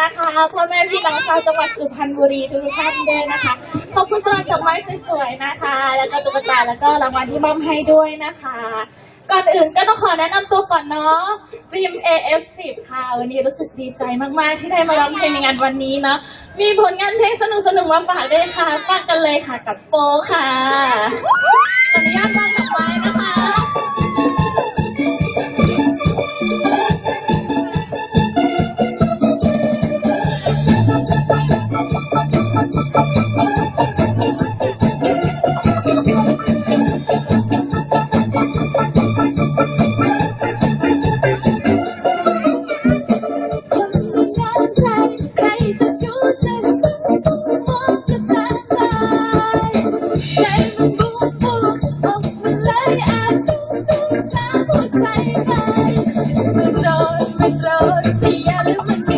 นะคะพ่อแม่พี่น้องชาวจังหวัดสุพรรณบุรีทุกท่านด้วยนะคะขอบคุณสำหรับดอกไม้สวยๆนะคะ แล้วก็ตุ๊กตาแล้วก็รางวัลที่มอบให้ด้วยนะคะ ก่อนอื่นก็ต้องขอแนะนำตัวก่อนเนาะริม AF10 ค่ะ วันนี้รู้สึกดีใจมากๆ ที่ได้มาร้องเพลงในงานวันนี้เนาะมีผลงานเพลงสนุกสนุๆมาฝากด้วยค่ะฝากกันเลยค่ะกับโปค่ะขออนุญาตวางดอกไม้ Close, you close the aluminum.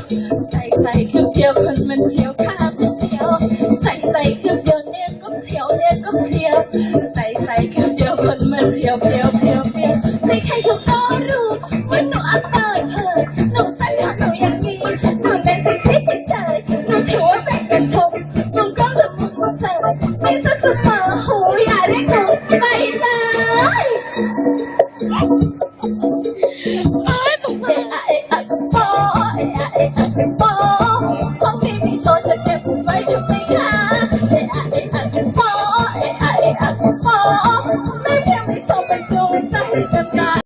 อัป